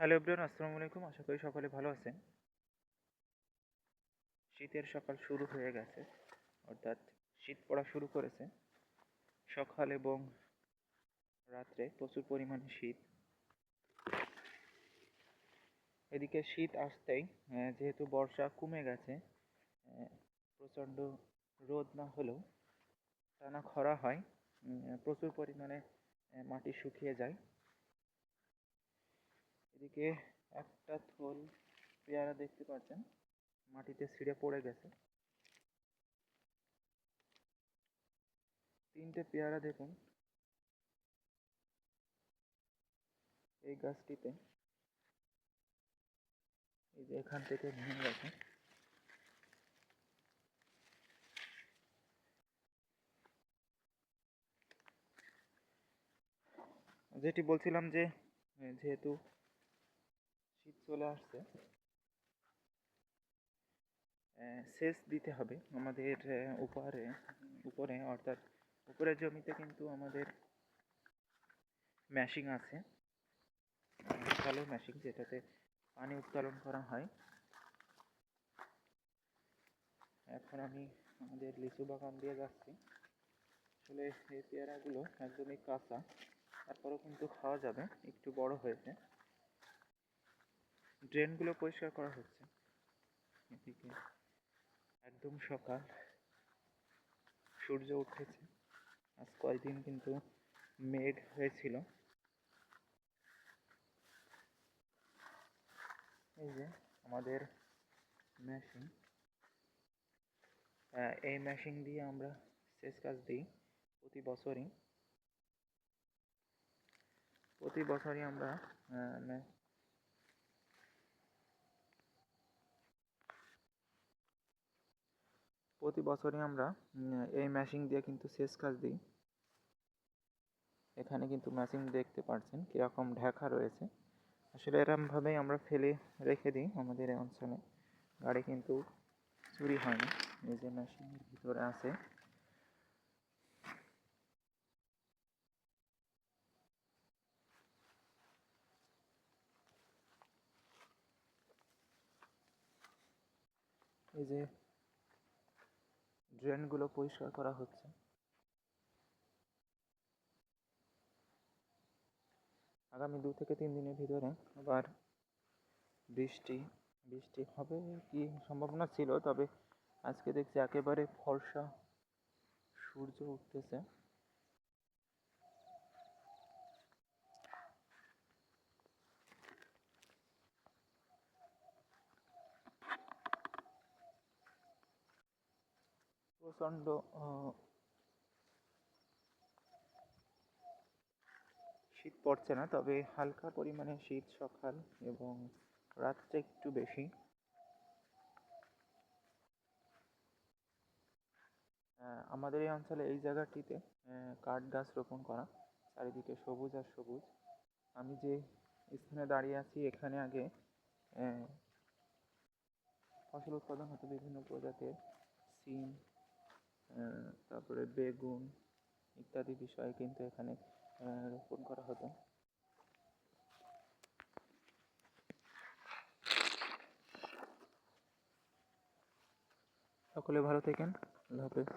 Hello everyone আসসালামু আলাইকুম। আশা করি সকলে ভালো আছেন। শীতের সকাল শুরু হয়ে গেছে, অর্থাৎ শীত পড়া শুরু করেছে। সকাল এবং রাত্রে প্রচুর পরিমাণে শীত। এদিকে শীত আসতেই যেহেতু বর্ষা কমে গেছে প্রচণ্ড রোদ না হলেও টানা খরা হয় প্রচুর পরিমাণে মাটি শুকিয়ে যায়। এদিকে একটা থল পেয়ারা দেখতে পাচ্ছেন। মাটিতে ছিঁড়ে পড়ে গেছে। তিনটে পেয়ারা দেখুন। এই গাছটিতে। এই যে এখান থেকে ভেঙে গেছে। যেটি বলছিলাম যে, যেহেতু শীত চলে আসছে। সেচ দিতে হবে আমাদের উপরে উপরে, অর্থাৎ উপরের জমিতে কিন্তু আমাদের ম্যাশিং আছে। ভালো ম্যাশিং যেটাতে পানি উত্তোলন করা হয়। এখন আমি আমাদের লিচু বাগান দিয়ে যাচ্ছি। আসলে এই পেয়ারাগুলো একদমই কাঁচা, তারপরেও কিন্তু খাওয়া যাবে, একটু বড় হয়েছে। ড্রেনগুলো পরিষ্কার করা হচ্ছে। এদিকে একদম সকাল। সূর্য উঠেছে। আজ কয়েকদিন কিন্তু মেঘ হয়েছিল। এই যে আমাদের মেশিন এই মেশিন দিয়ে আমরা সেচ কাজ দিই প্রতি বছরই। প্রতি বছরই আমরা প্রতি বছরই আমরা এই মেশিন দিয়ে কিন্তু সেচ কাজ দিই। এখানে কিন্তু মেশিন দেখতে পাচ্ছেন কীরকম ঢাকা রয়েছে। আসলে এরমভাবেই আমরা ফেলে রেখে দিই আমাদের এই অঞ্চলে। গাড়ি কিন্তু চুরি হয় না এই যে মেশিনের ভিতরে আছে। এই যে ড্রেনগুলো পরিষ্কার করা হচ্ছে। আগামী দু থেকে তিন দিনের ভিতরে আবার বৃষ্টি বৃষ্টি হবে কি সম্ভাবনা ছিল, তবে আজকে দেখছি একেবারে ফর্সা সূর্য উঠতেছে। প্রচণ্ড শীত পড়ছে না, তবে হালকা পরিমাণে শীত সকাল এবং রাত্রে একটু বেশি। আমাদের এই অঞ্চলে এই জায়গাটিতে কাঠ গাছ রোপণ করা, চারিদিকে সবুজ আর সবুজ। আমি যে স্থানে দাঁড়িয়ে আছি, এখানে আগে ফসল উৎপাদন হতো বিভিন্ন প্রজাতির, সিম তারপরে বেগুন ইত্যাদি বিষয় কিন্তু এখানে রোপণ করা হতো। সকলে ভালো থাকেন আল্লাহ হাফেজ।